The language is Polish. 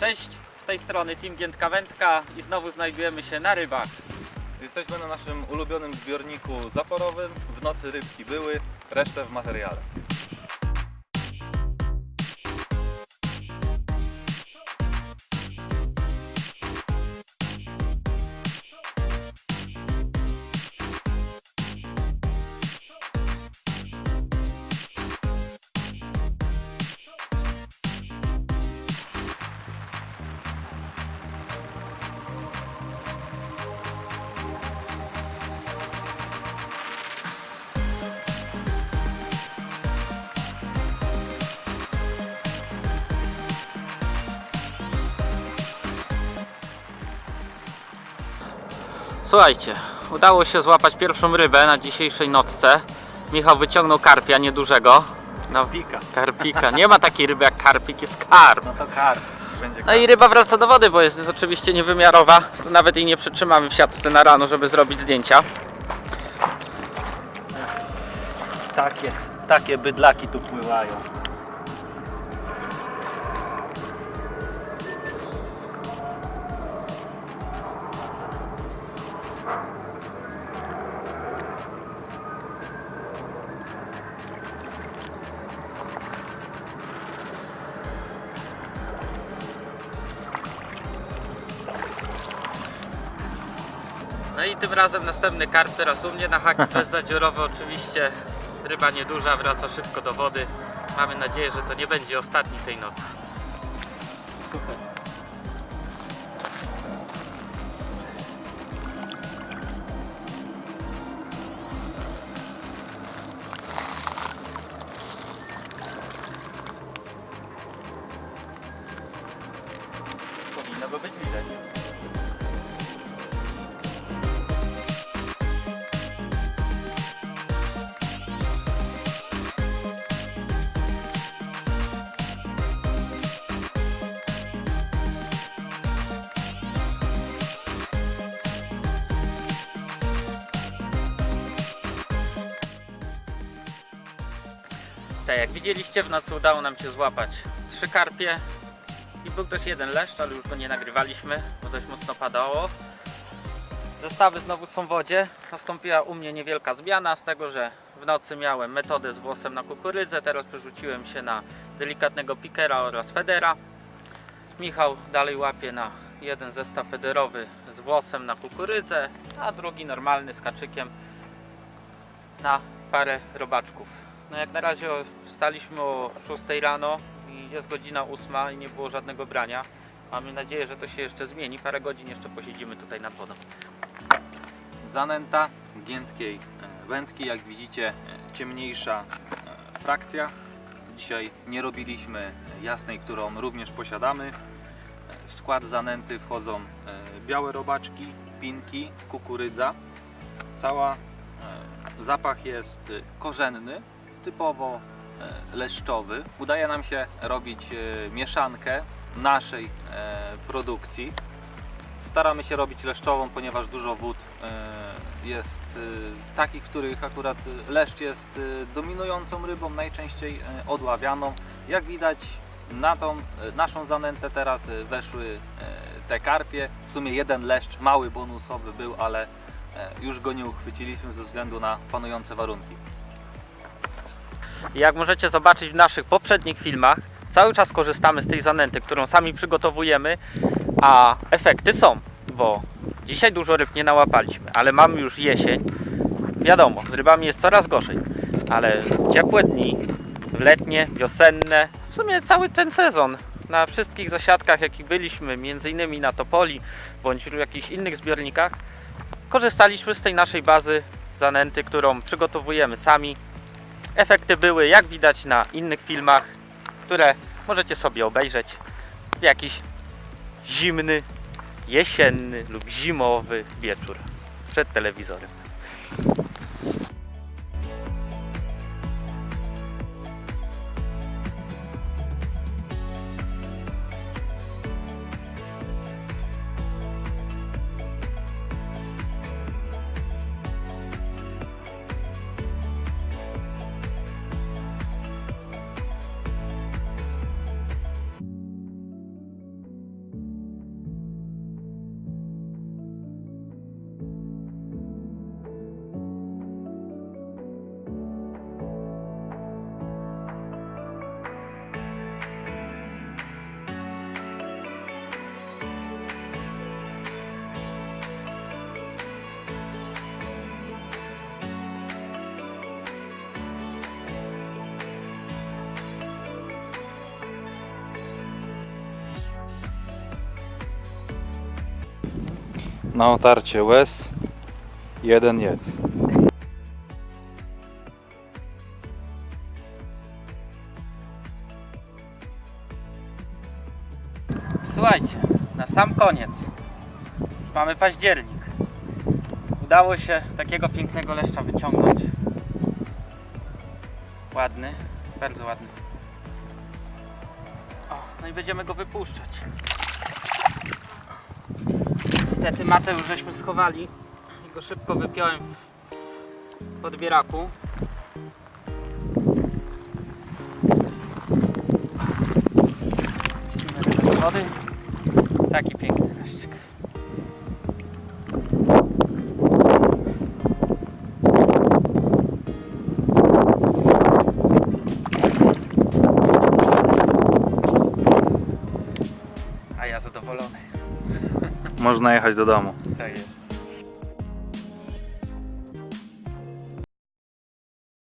Cześć, z tej strony Team Giętka Wędka i znowu znajdujemy się na rybach. Jesteśmy na naszym ulubionym zbiorniku zaporowym. W nocy rybki były, resztę w materiale. Słuchajcie, udało się złapać pierwszą rybę na dzisiejszej nocce. Michał wyciągnął karpia niedużego. No, Pika. karpika. Nie ma takiej ryby jak karpik, jest karp. No to karp. Będzie No i ryba wraca do wody, bo jest oczywiście niewymiarowa. To nawet jej nie przytrzymamy w siatce na rano, żeby zrobić zdjęcia. Takie, takie bydlaki tu pływają. No i tym razem następny karp teraz u mnie na haki bezzadziorowe oczywiście. Ryba nieduża, wraca szybko do wody. Mamy nadzieję, że to nie będzie ostatni tej nocy. Super. Powinno go być Tak jak widzieliście w nocy udało nam się złapać trzy karpie i był też jeden leszcz, ale już go nie nagrywaliśmy, bo dość mocno padało. Zestawy znowu są w wodzie. Nastąpiła u mnie niewielka zmiana z tego, że w nocy miałem metodę z włosem na kukurydzę, teraz przerzuciłem się na delikatnego pikera oraz federa. Michał dalej łapie na jeden zestaw federowy z włosem na kukurydzę, a drugi normalny z kaczykiem na parę robaczków. No jak na razie wstaliśmy o 6 rano i jest godzina 8 i nie było żadnego brania. Mamy nadzieję, że to się jeszcze zmieni. Parę godzin jeszcze posiedzimy tutaj nad wodą. Zanęta giętkiej e, wędki, jak widzicie e, ciemniejsza e, frakcja. Dzisiaj nie robiliśmy jasnej, którą również posiadamy. W skład zanęty wchodzą białe robaczki, pinki, kukurydza. Cała zapach jest korzenny, typowo e, leszczowy. Udaje nam się robić e, mieszankę naszej e, produkcji. Staramy się robić leszczową, ponieważ dużo wód jest takich, w których akurat leszcz jest dominującą rybą, najczęściej odławianą. Jak widać na tą naszą zanętę teraz weszły te karpie. W sumie jeden leszcz, mały bonusowy był, ale już go nie uchwyciliśmy ze względu na panujące warunki. Jak możecie zobaczyć w naszych poprzednich filmach, cały czas korzystamy z tej zanęty, którą sami przygotowujemy, a efekty są, bo dzisiaj dużo ryb nie nałapaliśmy, ale mamy już jesień. Wiadomo, z rybami jest coraz gorzej, ale w ciepłe dni, w letnie, wiosenne, w sumie cały ten sezon na wszystkich zasiadkach, jakich byliśmy, między innymi na Topoli bądź w jakichś innych zbiornikach, korzystaliśmy z tej naszej bazy zanęty, którą przygotowujemy sami. Efekty były, jak widać na innych filmach, które możecie sobie obejrzeć w jakiś zimny, jesienny lub zimowy wieczór przed telewizorem. Na otarcie łez jeden jest. Słuchajcie, na sam koniec. Już mamy październik. Udało się takiego pięknego leszcza wyciągnąć. Ładny, bardzo ładny. O, no i będziemy go wypuszczać. Niestety matę już żeśmy schowali i go szybko wypiąłem w podbieraku. Wody. Taki piękny leszczyk. Można jechać do domu.